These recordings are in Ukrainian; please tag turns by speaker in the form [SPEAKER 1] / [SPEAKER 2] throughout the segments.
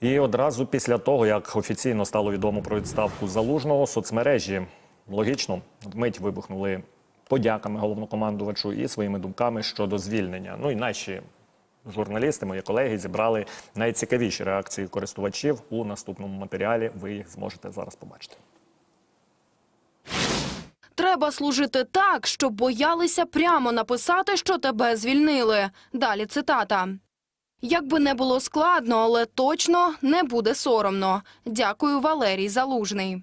[SPEAKER 1] І одразу після того, як офіційно стало відомо про відставку залужного, соцмережі логічно вмить вибухнули подяками головнокомандувачу і своїми думками щодо звільнення. Ну і наші журналісти, мої колеги, зібрали найцікавіші реакції користувачів у наступному матеріалі. Ви їх зможете зараз побачити.
[SPEAKER 2] Треба служити так, щоб боялися прямо написати, що тебе звільнили. Далі цитата. Якби не було складно, але точно не буде соромно. Дякую, Валерій Залужний.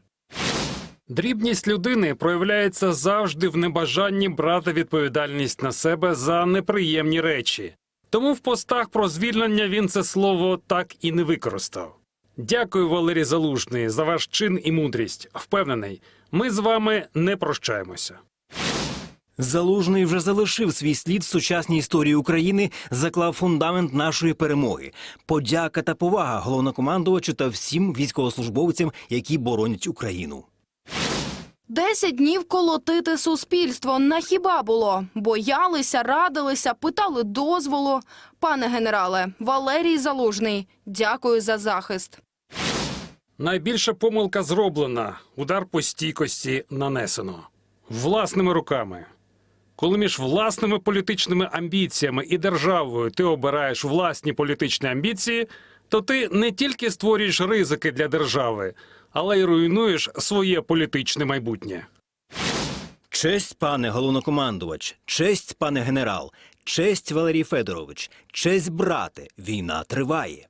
[SPEAKER 3] Дрібність людини проявляється завжди в небажанні брати відповідальність на себе за неприємні речі. Тому в постах про звільнення він це слово так і не використав. Дякую, Валерій Залужний, за ваш чин і мудрість. Впевнений, ми з вами не прощаємося.
[SPEAKER 4] Залужний вже залишив свій слід в сучасній історії України, заклав фундамент нашої перемоги. Подяка та повага головнокомандувачу та всім військовослужбовцям, які боронять Україну.
[SPEAKER 2] Десять днів колотити суспільство на хіба було. Боялися, радилися, питали дозволу. Пане генерале, Валерій Залужний, дякую за захист.
[SPEAKER 3] Найбільша помилка зроблена, удар по стійкості нанесено власними руками. Коли між власними політичними амбіціями і державою ти обираєш власні політичні амбіції, то ти не тільки створюєш ризики для держави, але й руйнуєш своє політичне майбутнє.
[SPEAKER 4] Честь, пане головнокомандувач, честь, пане генерал, честь, Валерій Федорович, честь, брате. Війна триває.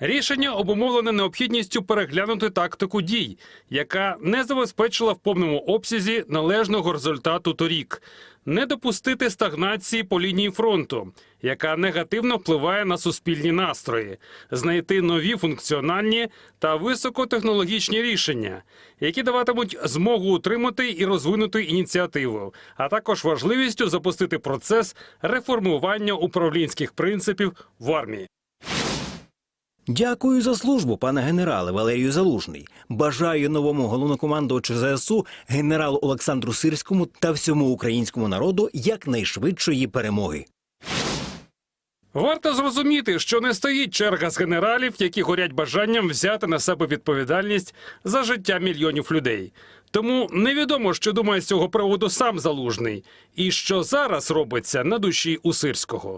[SPEAKER 3] Рішення обумовлене необхідністю переглянути тактику дій, яка не забезпечила в повному обсязі належного результату торік, не допустити стагнації по лінії фронту, яка негативно впливає на суспільні настрої, знайти нові функціональні та високотехнологічні рішення, які даватимуть змогу утримати і розвинути ініціативу, а також важливістю запустити процес реформування управлінських принципів в армії.
[SPEAKER 4] Дякую за службу, пане генерале Валерію Залужний. Бажаю новому головнокомандувачу ЗСУ генералу Олександру Сирському та всьому українському народу якнайшвидшої перемоги.
[SPEAKER 3] Варто зрозуміти, що не стоїть черга з генералів, які горять бажанням взяти на себе відповідальність за життя мільйонів людей. Тому невідомо, що думає з цього приводу сам залужний, і що зараз робиться на душі у Сирського.